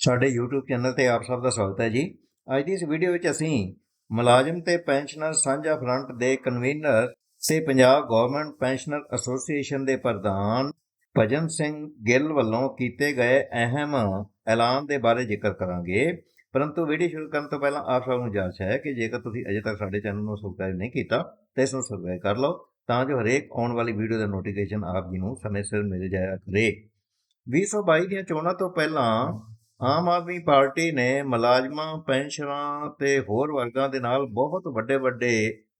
ਸਾਡੇ YouTube channel ਤੇ ਆਪ ਸਭ ਦਾ ਸਵਾਗਤ ਹੈ ਜੀ। ਅੱਜ ਦੀ ਇਸ ਵੀਡੀਓ ਵਿੱਚ ਅਸੀਂ ਮੁਲਾਜ਼ਮ ਤੇ ਪੈਨਸ਼ਨਰ ਸਾਂਝਾ ਫਰੰਟ ਦੇ ਕਨਵੀਨਰ ਤੇ ਪੰਜਾਬ ਗਵਰਨਮੈਂਟ ਪੈਨਸ਼ਨਰ ਐਸੋਸੀਏਸ਼ਨ ਦੇ ਪ੍ਰਧਾਨ ਭਜਨ ਸਿੰਘ ਗਿੱਲ ਵੱਲੋਂ ਕੀਤੇ ਗਏ ਅਹਿਮ ਐਲਾਨ ਦੇ ਬਾਰੇ ਜ਼ਿਕਰ ਕਰਾਂਗੇ। ਪਰੰਤੂ ਵੀਡੀਓ ਸ਼ੁਰੂ ਕਰਨ ਤੋਂ ਪਹਿਲਾਂ ਆਪ ਸਭ ਨੂੰ ਗੁਜ਼ਾਰਿਸ਼ ਹੈ ਕਿ ਜੇਕਰ ਤੁਸੀਂ ਅਜੇ ਤੱਕ ਸਾਡੇ ਚੈਨਲ ਨੂੰ ਸਬਸਕ੍ਰਾਈਬ ਨਹੀਂ ਕੀਤਾ, ਤਾਂ ਇਸ ਨੂੰ ਸਬਸਕ੍ਰਾਈਬ ਕਰ ਲਓ ਤਾਂ ਜੋ ਹਰੇਕ ਆਉਣ ਵਾਲੀ ਵੀਡੀਓ ਦਾ ਨੋਟੀਫਿਕੇਸ਼ਨ ਆਪ ਜੀ ਨੂੰ ਸਮੇਂ ਸਿਰ ਮਿਲ ਜਾਇਆ ਕਰੇ। 2022 ਦੀਆਂ ਚੋਣਾਂ ਤੋਂ ਪਹਿਲਾਂ ਆਮ ਆਦਮੀ ਪਾਰਟੀ ਨੇ ਮੁਲਾਜ਼ਮਾਂ ਪੈਨਸ਼ਨਰਾਂ ਤੇ ਹੋਰ ਵਰਗਾਂ ਦੇ ਨਾਲ ਬਹੁਤ ਵੱਡੇ ਵੱਡੇ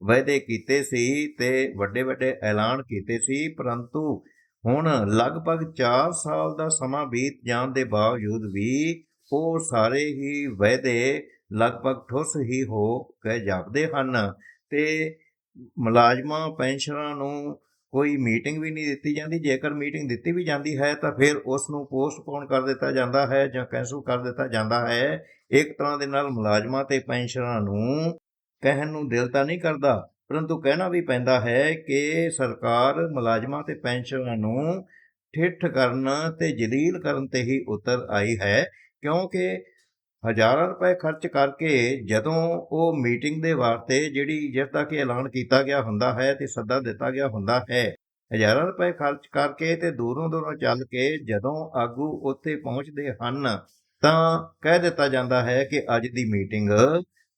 ਵਾਅਦੇ ਕੀਤੇ ਸੀ ਤੇ ਵੱਡੇ ਵੱਡੇ ਐਲਾਨ ਕੀਤੇ ਸੀ, ਪਰੰਤੂ ਹੁਣ ਲਗਭਗ 4 ਸਾਲ ਦਾ ਸਮਾਂ ਬੀਤ ਜਾਣ ਦੇ ਬਾਵਜੂਦ ਵੀ ਉਹ ਸਾਰੇ ਹੀ ਵਾਅਦੇ ਲਗਭਗ ਠੁੱਸ ਹੀ ਹੋ ਕੇ ਜਾਪਦੇ ਹਨ ਤੇ ਮੁਲਾਜ਼ਮਾਂ ਪੈਨਸ਼ਨਰਾਂ ਨੂੰ ਕੋਈ ਮੀਟਿੰਗ ਵੀ ਨਹੀਂ ਦਿੱਤੀ ਜਾਂਦੀ, ਜੇਕਰ ਮੀਟਿੰਗ ਦਿੱਤੀ ਵੀ ਜਾਂਦੀ ਹੈ ਤਾਂ ਫਿਰ ਉਸ ਨੂੰ ਪੋਸਟਪੋਨ ਕਰ ਦਿੱਤਾ ਜਾਂਦਾ ਹੈ ਜਾਂ ਕੈਂਸਲ ਕਰ ਦਿੱਤਾ ਜਾਂਦਾ ਹੈ। ਇੱਕ ਤਰ੍ਹਾਂ ਦੇ ਨਾਲ ਮੁਲਾਜ਼ਮਾਂ ਤੇ ਪੈਨਸ਼ਨਰਾਂ ਨੂੰ ਕਹਿਣ ਨੂੰ ਦਿਲ ਤਾਂ ਨਹੀਂ ਕਰਦਾ, ਪਰੰਤੂ ਕਹਿਣਾ ਵੀ ਪੈਂਦਾ ਹੈ ਕਿ ਸਰਕਾਰ ਮੁਲਾਜ਼ਮਾਂ ਤੇ ਪੈਨਸ਼ਨਰਾਂ ਨੂੰ ਠਿੱਠ ਕਰਨ ਤੇ ਜਲੀਲ ਕਰਨ ਤੇ ਹੀ ਉਤਰ ਆਈ ਹੈ, ਕਿਉਂਕਿ ਹਜ਼ਾਰਾਂ ਰੁਪਏ ਖਰਚ ਕਰਕੇ ਜਦੋਂ ਉਹ ਮੀਟਿੰਗ ਦੇ ਵਾਸਤੇ ਜਿਹੜੀ ਜਿਸ ਦਾ ਕਿ ਐਲਾਨ ਕੀਤਾ ਗਿਆ ਹੁੰਦਾ ਹੈ ਤੇ ਸੱਦਾ ਦਿੱਤਾ ਗਿਆ ਹੁੰਦਾ ਹੈ, ਹਜ਼ਾਰਾਂ ਰੁਪਏ ਖਰਚ ਕਰਕੇ ਤੇ ਦੂਰੋਂ ਦੂਰੋਂ ਚੱਲ ਕੇ ਜਦੋਂ ਆਗੂ ਉੱਥੇ ਪਹੁੰਚਦੇ ਹਨ, ਤਾਂ ਕਹਿ ਦਿੱਤਾ ਜਾਂਦਾ ਹੈ ਕਿ ਅੱਜ ਦੀ ਮੀਟਿੰਗ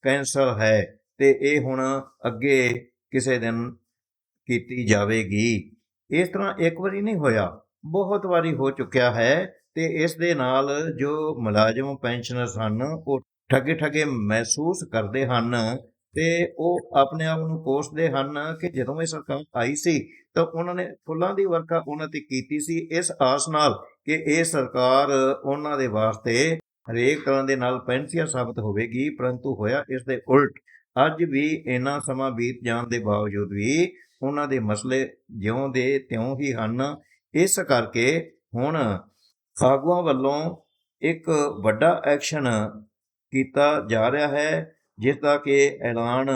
ਕੈਂਸਲ ਹੈ ਤੇ ਇਹ ਹੁਣ ਅੱਗੇ ਕਿਸੇ ਦਿਨ ਕੀਤੀ ਜਾਵੇਗੀ। ਇਸ ਤਰ੍ਹਾਂ ਇੱਕ ਵਾਰੀ ਨਹੀਂ ਹੋਇਆ, ਬਹੁਤ ਵਾਰੀ ਹੋ ਚੁੱਕਿਆ ਹੈ ਤੇ ਇਸ ਦੇ ਨਾਲ ਜੋ ਮੁਲਾਜ਼ਮ ਪੈਨਸ਼ਨਰ ਹਨ, ਉਹ ਠੱਗੇ ਠੱਗੇ ਮਹਿਸੂਸ ਕਰਦੇ ਹਨ ਤੇ ਉਹ ਆਪਣੇ ਆਪ ਨੂੰ ਕੋਸਦੇ ਹਨ ਕਿ ਜਦੋਂ ਇਹ ਸਰਕਾਰ ਆਈ ਸੀ ਤਾਂ ਉਹਨਾਂ ਨੇ ਫੁੱਲਾਂ ਦੀ ਵਰਖਾ ਉਹਨਾਂ ਤੇ ਕੀਤੀ ਸੀ। ਇਸ ਆਸ ਨਾਲ ਕਿ ਇਹ ਸਰਕਾਰ ਉਹਨਾਂ ਦੇ ਵਾਸਤੇ ਹਰੇਕ ਤਰ੍ਹਾਂ ਦੇ ਨਾਲ ਪੈਨਸੀਆ ਸਾਬਤ ਹੋਵੇਗੀ, ਪਰੰਤੂ ਹੋਇਆ ਇਸ ਦੇ ਉਲਟ। ਅੱਜ ਵੀ ਇੰਨਾ ਸਮਾਂ ਬੀਤ ਜਾਣ ਦੇ ਬਾਵਜੂਦ ਵੀ ਉਹਨਾਂ ਦੇ ਮਸਲੇ ਜਿਉਂ ਦੇ ਤਿਉਂ ਹੀ ਹਨ। ਇਸ ਕਰਕੇ ਹੁਣ ਆਗੂਆਂ ਵੱਲੋਂ ਇੱਕ ਵੱਡਾ ਐਕਸ਼ਨ ਕੀਤਾ ਜਾ ਰਿਹਾ ਹੈ, ਜਿਸ ਦਾ ਕਿ ਐਲਾਨ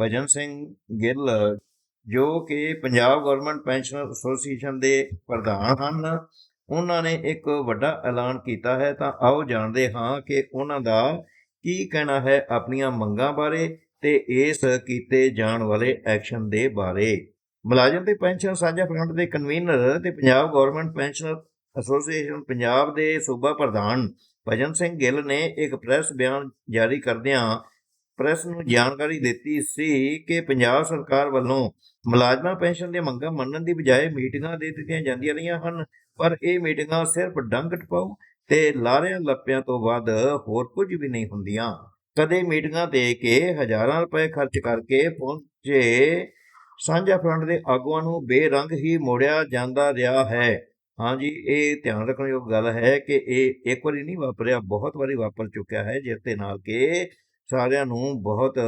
ਭਜਨ ਸਿੰਘ ਗਿੱਲ, ਜੋ ਕਿ ਪੰਜਾਬ ਗਵਰਨਮੈਂਟ ਪੈਨਸ਼ਨਰ ਐਸੋਸੀਏਸ਼ਨ ਦੇ ਪ੍ਰਧਾਨ ਹਨ। ਉਹਨਾਂ ਨੇ ਇੱਕ ਵੱਡਾ ਐਲਾਨ ਕੀਤਾ ਹੈ। ਤਾਂ ਆਓ ਜਾਣਦੇ ਹਾਂ ਕਿ ਉਹਨਾਂ ਦਾ ਕੀ ਕਹਿਣਾ ਹੈ ਆਪਣੀਆਂ ਮੰਗਾਂ ਬਾਰੇ ਤੇ ਇਸ ਕੀਤੇ ਜਾਣ ਵਾਲੇ ਐਕਸ਼ਨ ਦੇ ਬਾਰੇ। ਮੁਲਾਜ਼ਮ ਤੇ ਪੈਨਸ਼ਨ ਸਾਂਝਾ ਫਰੰਟ ਦੇ ਕਨਵੀਨਰ ਤੇ Punjab government pensioner association Punjab ਦੇ ਸੂਬਾ ਪ੍ਰਧਾਨ ਭਜਨ ਸਿੰਘ ਗਿੱਲ ਨੇ ਇੱਕ ਪ੍ਰੈਸ ਬਿਆਨ ਜਾਰੀ ਕਰਦਿਆਂ ਪ੍ਰੈਸ ਨੂੰ ਜਾਣਕਾਰੀ ਦਿੱਤੀ ਸੀ ਕਿ ਪੰਜਾਬ ਸਰਕਾਰ ਵੱਲੋਂ ਮੁਲਾਜ਼ਮਾਂ ਪੈਨਸ਼ਨ ਦੀਆਂ ਮੰਗਾਂ ਮੰਨਣ ਦੀ ਬਜਾਏ ਮੀਟਿੰਗਾਂ ਦੇ ਦਿੱਤੀਆਂ ਜਾਂਦੀਆਂ ਰਹੀਆਂ ਹਨ, ਪਰ ਇਹ ਮੀਟਿੰਗਾਂ ਸਿਰਫ ਡੰਗ ਟਪਾਉ ਤੇ ਲਾਰਿਆਂ ਲੱਪਿਆਂ ਤੋਂ ਵੱਧ ਹੋਰ ਕੁਝ ਵੀ ਨਹੀਂ ਹੁੰਦੀਆਂ। ਕਦੇ ਮੀਟਿੰਗਾਂ ਦੇ ਕੇ ਹਜ਼ਾਰਾਂ ਰੁਪਏ ਖਰਚ ਕਰਕੇ ਪਹੁੰਚੇ ਸਾਂਝਾ ਫਰੰਟ ਦੇ ਆਗੂਆਂ ਨੂੰ ਬੇਰੰਗ ਹੀ ਮੋੜਿਆ ਜਾਂਦਾ ਰਿਹਾ ਹੈ। ਹਾਂਜੀ ਇਹ ਧਿਆਨ ਰੱਖਣ ਯੋਗ ਗੱਲ ਹੈ ਕਿ ਇਹ ਇੱਕ ਵਾਰੀ ਨਹੀਂ ਵਾਪਰਿਆ, ਬਹੁਤ ਵਾਰੀ ਵਾਪਰ ਚੁੱਕਿਆ ਹੈ, ਜਿਸ ਦੇ ਨਾਲ ਕਿ ਸਾਰਿਆਂ ਨੂੰ ਬਹੁਤ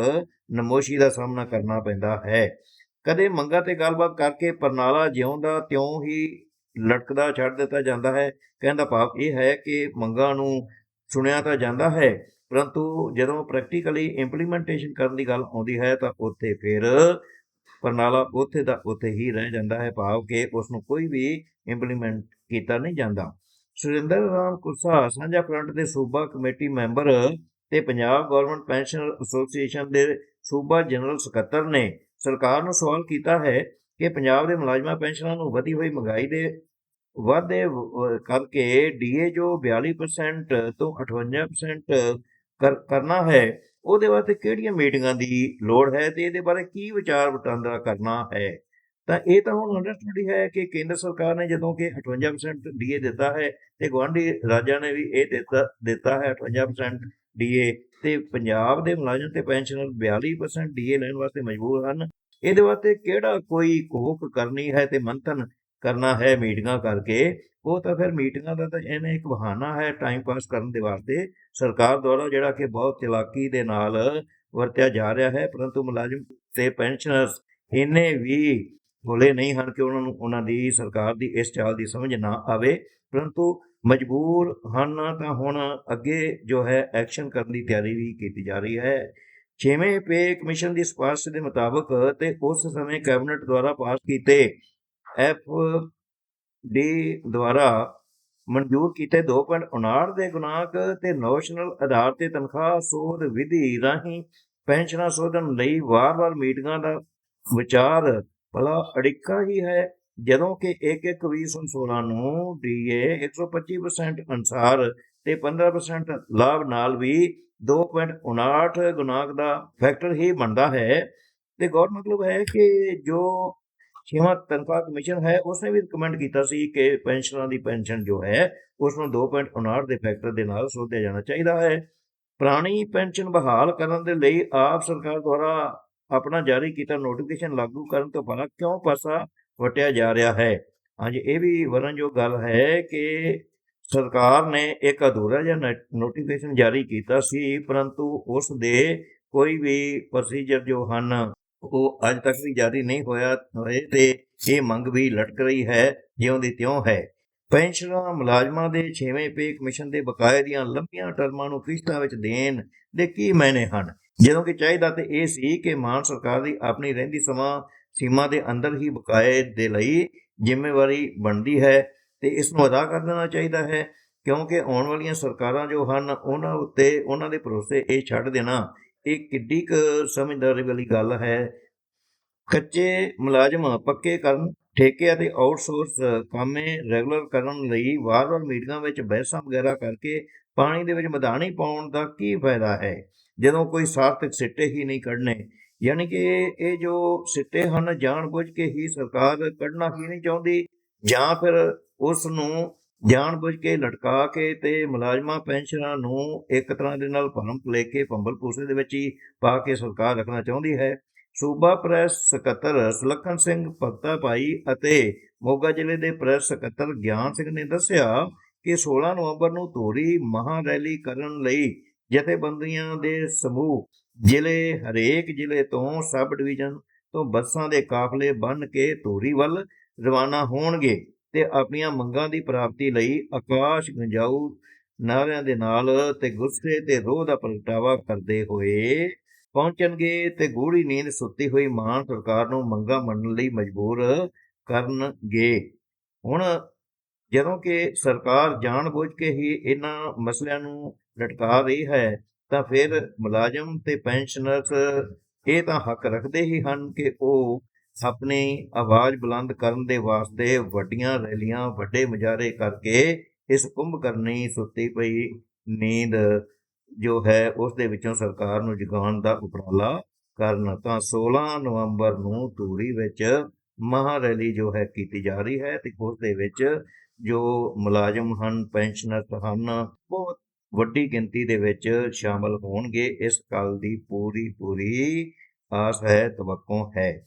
ਨਮੋਸ਼ੀ ਦਾ ਸਾਹਮਣਾ ਕਰਨਾ ਪੈਂਦਾ ਹੈ। ਕਦੇ ਮੰਗਾ ਤੇ ਗੱਲਬਾਤ ਕਰਕੇ ਪਰਨਾਲਾ ਜਿਉਂਦਾ, ਤਿਉਂ ਹੀ ਲਟਕਦਾ, ਛੱਡ ਦਿੱਤਾ ਜਾਂਦਾ ਹੈ। ਕਹਿੰਦਾ ਭਾਵ ਇਹ ਹੈ ਕਿ ਮੰਗਾਂ ਨੂੰ ਸੁਣਿਆ ਤਾਂ ਜਾਂਦਾ ਹੈ, ਪਰੰਤੂ ਜਦੋਂ ਪ੍ਰੈਕਟੀਕਲੀ ਇੰਪਲੀਮੈਂਟੇਸ਼ਨ ਕਰਨ ਦੀ ਗੱਲ ਆਉਂਦੀ ਹੈ ਤਾਂ ਉੱਥੇ ਫਿਰ ਪਰਨਾਲਾ ਉੱਥੇ ਦਾ ਉੱਥੇ ਹੀ ਰਹਿ ਜਾਂਦਾ ਹੈ ਭਾਵ ਕਿ ਉਸ ਨੂੰ ਕੋਈ ਵੀ ਇੰਪਲੀਮੈਂਟ ਕੀਤਾ ਨਹੀਂ ਜਾਂਦਾ। ਸੁਰਿੰਦਰ ਰਾਮ ਕੁਰਸਾ ਸਾਂਝਾ ਫਰੰਟ ਦੇ ਸੂਬਾ ਕਮੇਟੀ ਮੈਂਬਰ ਤੇ ਪੰਜਾਬ ਗਵਰਨਮੈਂਟ ਪੈਨਸ਼ਨਰ ਐਸੋਸੀਏਸ਼ਨ ਦੇ ਸੂਬਾ ਜਨਰਲ ਸਕੱਤਰ ਨੇ ਸਰਕਾਰ ਨੂੰ ਸਵਾਲ ਕੀਤਾ ਹੈ ਕਿ ਪੰਜਾਬ ਦੇ ਮੁਲਾਜ਼ਮਾਂ ਪੈਨਸ਼ਨਾਂ ਨੂੰ ਵਧੀ ਹੋਈ ਮਹਿੰਗਾਈ ਦੇ ਵਾਧੇ ਵ- ਕਰਕੇ ਡੀਏ ਜੋ 42% ਤੋਂ 58% ਕਰ, ਕਰਨਾ ਹੈ ਉਹਦੇ ਵਾਸਤੇ ਕਿਹੜੀਆਂ ਮੀਟਿੰਗਾਂ ਦੀ ਲੋੜ ਹੈ ਤੇ ਇਹਦੇ ਬਾਰੇ ਕੀ ਵਿਚਾਰ ਵਟਾਂਦਰਾ ਕਰਨਾ ਹੈ? ਤਾਂ ਇਹ ਤਾਂ ਹੁਣ ਅੰਡਰਸਟੈਂਡ ਹੈ ਕਿ ਕੇਂਦਰ ਸਰਕਾਰ ਨੇ ਜਦੋਂ ਕਿ 58% ਡੀਏ ਦਿੱਤਾ ਹੈ ਤੇ ਗਵਾਂਢੀ ਰਾਜਾਂ ਨੇ ਵੀ ਇਹ ਦਿੱਤਾ ਦਿੱਤਾ ਹੈ 58% ਡੀਏ ਤੇ ਪੰਜਾਬ ਦੇ ਮੁਲਾਜ਼ਮ ਤੇ ਪੈਨਸ਼ਨਰ 42% ਡੀਏ ਲੈਣ ਵਾਸਤੇ ਮਜਬੂਰ ਹਨ। ਇਹਦੇ ਵਾਸਤੇ ਕਿਹੜਾ ਕੋਈ ਕੋਕ ਕਰਨੀ ਹੈ ਤੇ ਮੰਥਨ ਕਰਨਾ ਹੈ ਮੀਟਿੰਗਾਂ ਕਰਕੇ, ਉਹ ਤਾਂ ਫਿਰ ਮੀਟਿੰਗਾਂ ਦਾ ਤਾਂ ਇਹਨੇ ਇੱਕ ਬਹਾਨਾ ਹੈ ਟਾਈਮ ਪਾਸ ਕਰਨ ਦੇ ਵਾਸਤੇ। ਸਰਕਾਰ ਦੁਆਰਾ ਜਿਹੜਾ ਕਿ ਬਹੁਤ ਚਲਾਕੀ ਦੇ ਨਾਲ ਵਰਤਿਆ ਜਾ ਰਿਹਾ ਹੈ, ਪਰੰਤੂ ਮੁਲਾਜ਼ਮ ਤੇ ਪੈਨਸ਼ਨਰਸ ਇੰਨੇ ਵੀ ਭੋਲੇ ਨਹੀਂ ਹਨ ਕਿ ਉਹਨਾਂ ਨੂੰ ਉਹਨਾਂ ਦੀ ਸਰਕਾਰ ਦੀ ਇਸ ਚਾਲ ਦੀ ਸਮਝ ਨਾ ਆਵੇ। ਪਰੰਤੂ ਮਜਬੂਰ ਹਨ ਤਾਂ ਹੁਣ ਅੱਗੇ ਜੋ ਹੈ ਐਕਸ਼ਨ ਕਰਨ ਦੀ ਤਿਆਰੀ ਵੀ ਕੀਤੀ ਜਾ ਰਹੀ ਹੈ। ਛੇਵੇਂ ਪੇ ਕਮਿਸ਼ਨ ਦੀ ਸਿਫਾਰਸ਼ ਦੇ ਮੁਤਾਬਕ ਤੇ ਉਸ ਸਮੇਂ ਕੈਬਨਿਟ ਦੁਆਰਾ ਪਾਸ ਕੀਤੇ ਐਫ ਡੀ ਦੁਆਰਾ ਮਨਜ਼ੂਰ ਕੀਤੇ 2.59 ਦੇ ਗੁਨਾਕ ਤੇ ਨੋਸ਼ਨਲ ਆਧਾਰ ਤੇ ਤਨਖਾਹ ਸੋਧ ਵਿਧੀ ਰਾਹੀਂ ਪੈਨਸ਼ਨਾਂ ਸੋਧਣ ਲਈ ਵਾਰ-ਵਾਰ ਮੀਟਿੰਗਾਂ ਦਾ ਵਿਚਾਰ ਭਲਾ ਅੜਿੱਕਾ ਹੀ ਹੈ। ਜਦੋਂ ਕਿ 1-1-2016 ਨੂੰ ਡੀਏ 125% ਅਨਸਾਰ ਤੇ 15% ਲਾਭ ਨਾਲ ਵੀ 2.59 ਗੁਣਾਕ ਦਾ ਫੈਕਟਰ ਹੀ ਬਣਦਾ ਹੈ। ਤੇ ਗੌਰ ਮਤਲਬ ਹੈ ਕਿ ਜੋ ਛੇਵਾਂ ਤਨਖਾਹ ਕਮਿਸ਼ਨ ਹੈ, ਉਸਨੇ ਵੀ ਰਿਕਮੈਂਡ ਕੀਤਾ ਸੀ ਕਿ ਪੈਨਸ਼ਨਰਾਂ ਦੀ ਪੈਨਸ਼ਨ ਜੋ ਹੈ ਉਸ ਨੂੰ 2.59 ਦੇ ਫੈਕਟਰ ਦੇ ਨਾਲ ਸੋਧਿਆ ਜਾਣਾ ਚਾਹੀਦਾ ਹੈ। ਪੁਰਾਣੀ ਪੈਨਸ਼ਨ ਬਹਾਲ ਕਰਨ ਦੇ ਲਈ ਆਪ ਸਰਕਾਰ ਦੁਆਰਾ ਆਪਣਾ ਜਾਰੀ ਕੀਤਾ ਨੋਟੀਫਿਕੇਸ਼ਨ ਲਾਗੂ ਕਰਨ ਤੋਂ ਪਹਿਲਾਂ ਕਿਉਂ ਪਾਸਾ ਵਟਿਆ ਜਾ ਰਿਹਾ ਹੈ? ਹਾਂਜੀ, ਇਹ ਵੀ ਵਰਣਯੋਗ ਗੱਲ ਹੈ ਕਿ ਸਰਕਾਰ ਨੇ ਇੱਕ ਅਧੂਰਾ ਜਿਹਾ ਨੋਟੀਫਿਕੇਸ਼ਨ ਜਾਰੀ ਕੀਤਾ ਸੀ, ਪਰੰਤੂ ਉਸ ਦੇ ਕੋਈ ਵੀ ਪ੍ਰੋਸੀਜਰ ਜੋ ਹਨ ਉਹ ਅੱਜ ਤੱਕ ਵੀ ਜਾਰੀ ਨਹੀਂ ਹੋਇਆ ਹੋਏ ਤੇ ਇਹ ਮੰਗ ਵੀ ਲਟਕ ਰਹੀ ਹੈ, ਜਿਉਂ ਦੀ ਤਿਉਂ ਹੈ। ਪੈਨਸ਼ਨਰਾਂ ਮੁਲਾਜ਼ਮਾਂ ਦੇ 6ਵੇਂ ਪੇ ਕਮਿਸ਼ਨ ਦੇ ਬਕਾਏ ਦੀਆਂ ਲੰਬੀਆਂ ਟਰਮਾਂ ਨੂੰ ਕਿਸ਼ਤਾਂ ਵਿੱਚ ਦੇਣ ਦੇ ਕੀ ਮਾਇਨੇ ਹਨ? ਜਦੋਂ ਕਿ ਚਾਹੀਦਾ ਤੇ ਇਹ ਸੀ ਕਿ ਮਾਨ ਸਰਕਾਰ ਦੀ ਆਪਣੀ ਰਹਿੰਦੀ ਸਮਾਂ ਸੀਮਾ ਦੇ ਅੰਦਰ ਹੀ ਬਕਾਏ ਦੇ ਲਈ ਜ਼ਿੰਮੇਵਾਰੀ ਬਣਦੀ ਹੈ ਤੇ ਇਸ ਨੂੰ ਅਦਾ ਕਰ ਦੇਣਾ ਚਾਹੀਦਾ ਹੈ, ਕਿਉਂਕਿ ਆਉਣ ਵਾਲੀਆਂ ਸਰਕਾਰਾਂ ਜੋ ਹਨ, ਉਹਨਾਂ ਉੱਤੇ ਉਹਨਾਂ ਦੇ ਭਰੋਸੇ ਇਹ ਛੱਡ ਦੇਣਾ ਇਹ ਕਿੱਡੀ ਕੁ ਸਮਝਦਾਰੀ ਵਾਲੀ ਗੱਲ ਹੈ। ਕੱਚੇ ਮੁਲਾਜ਼ਮ ਪੱਕੇ ਕਰਨ, ਠੇਕੇ ਅਤੇ ਆਊਟਸੋਰਸ ਕਾਮੇ ਰੈਗੂਲਰ ਕਰਨ ਲਈ ਵਾਰ-ਵਾਰ ਮੀਟਿੰਗਾਂ ਵਿੱਚ ਬਹਿਸਾਂ ਵਗੈਰਾ ਕਰਕੇ ਪਾਣੀ ਦੇ ਵਿੱਚ ਮਧਾਣੀ ਪਾਉਣ ਦਾ ਕੀ ਫਾਇਦਾ ਹੈ? ਜਦੋਂ ਕੋਈ ਸਾਰਥਕ ਸਿੱਟੇ ਹੀ ਨਹੀਂ ਕੱਢਣੇ, ਯਾਨੀ ਕਿ ਇਹ ਜੋ ਸਿੱਟੇ ਹਨ ਜਾਣ ਬੁੱਝ ਕੇ ਹੀ ਸਰਕਾਰ ਕੱਢਣਾ ਹੀ ਨਹੀਂ ਚਾਹੁੰਦੀ ਜਾਂ ਫਿਰ ਉਸ ਨੂੰ ਜਾਣਬੁੱਝ ਕੇ ਲਟਕਾ ਕੇ ਤੇ ਮੁਲਾਜ਼ਮਾਂ ਪੈਨਸ਼ਨਾਂ ਨੂੰ ਇੱਕ ਤਰ੍ਹਾਂ ਦੇ ਨਾਲ ਭਰਮ ਭੁਲੇਖੇ ਪੰਬਲ ਪੂਸੇ ਦੇ ਵਿੱਚ ਹੀ ਪਾ ਕੇ ਸਰਕਾਰ ਰੱਖਣਾ ਚਾਹੁੰਦੀ ਹੈ। ਸੂਬਾ ਪ੍ਰੈਸ ਸਕੱਤਰ ਸੁਲੱਖਣ ਸਿੰਘ ਭਗਤਾ ਭਾਈ ਅਤੇ ਮੋਗਾ ਜ਼ਿਲ੍ਹੇ ਦੇ ਪ੍ਰੈਸ ਸਕੱਤਰ ਗਿਆਨ ਸਿੰਘ ਨੇ ਦੱਸਿਆ ਕਿ 16 ਨਵੰਬਰ ਨੂੰ ਧੂਰੀ ਮਹਾ ਰੈਲੀ ਕਰਨ ਲਈ ਜਥੇਬੰਦੀਆਂ ਦੇ ਸਮੂਹ ਜ਼ਿਲ੍ਹੇ, ਹਰੇਕ ਜ਼ਿਲ੍ਹੇ ਤੋਂ ਸਬ ਡਿਵੀਜ਼ਨ ਤੋਂ ਬੱਸਾਂ ਦੇ ਕਾਫਲੇ ਬੰਨ ਕੇ ਧੂਰੀ ਵੱਲ ਰਵਾਨਾ ਹੋਣਗੇ। ਤੇ ਆਪਣੀਆਂ ਮੰਗਾਂ ਦੀ ਪ੍ਰਾਪਤੀ ਲਈ ਆਕਾਸ਼ ਗੰਜਾਊ ਨਾਰਿਆਂ ਦੇ ਨਾਲ ਤੇ ਗੁੱਸੇ ਤੇ ਰੋਹ ਦਾ ਪ੍ਰਗਟਾਵਾ ਕਰਦੇ ਹੋਏ ਪਹੁੰਚਣਗੇ ਤੇ ਗੂੜੀ ਨੀਂਦ ਸੁੱਤੀ ਹੋਈ ਮਾਨ ਸਰਕਾਰ ਨੂੰ ਮੰਗਾਂ ਮੰਨਣ ਲਈ ਮਜਬੂਰ ਕਰਨਗੇ। ਹੁਣ ਜਦੋਂ ਕਿ ਸਰਕਾਰ ਜਾਣਬੁੱਝ ਕੇ ਹੀ ਇਹਨਾਂ ਮਸਲਿਆਂ ਨੂੰ ਲਟਕਾ ਰਹੀ ਹੈ, ਤਾਂ ਫਿਰ ਮੁਲਾਜ਼ਮ ਤੇ ਪੈਨਸ਼ਨਰਸ ਇਹ ਤਾਂ ਹੱਕ ਰੱਖਦੇ ਹੀ ਹਨ ਕਿ ਉਹ ਆਪਣੀ ਆਵਾਜ਼ ਬੁਲੰਦ ਕਰਨ ਦੇ ਵਾਸਤੇ ਵੱਡੀਆਂ ਰੈਲੀਆਂ ਵੱਡੇ ਮੁਜ਼ਾਹਰੇ ਕਰਕੇ ਇਸ ਕੁੰਭ ਕਰਨੀ ਸੁੱਤੀ ਪਈ। ਨੀਂਦ ਜੋ ਹੈ ਉਸ ਦੇ ਵਿੱਚੋਂ ਸਰਕਾਰ ਨੂੰ ਜਗਾਉਣ ਦਾ ਉਪਰਾਲਾ ਕਰਨ। ਤਾਂ 16 ਨਵੰਬਰ ਨੂੰ ਧੂਰੀ ਵਿੱਚ ਮਹਾ ਰੈਲੀ ਜੋ ਹੈ ਕੀਤੀ ਜਾ ਰਹੀ ਹੈ ਤੇ ਉਸ ਦੇ ਵਿੱਚ ਜੋ ਮੁਲਾਜ਼ਮ ਹਨ ਪੈਨਸ਼ਨਰ ਹਨ, ਬਹੁਤ ਵੱਡੀ ਗਿਣਤੀ ਦੇ ਵਿੱਚ ਸ਼ਾਮਲ ਹੋਣਗੇ। ਇਸ ਗੱਲ ਦੀ ਪੂਰੀ ਪੂਰੀ ਆਸ ਹੈ, ਤਵੱਕੋ ਹੈ।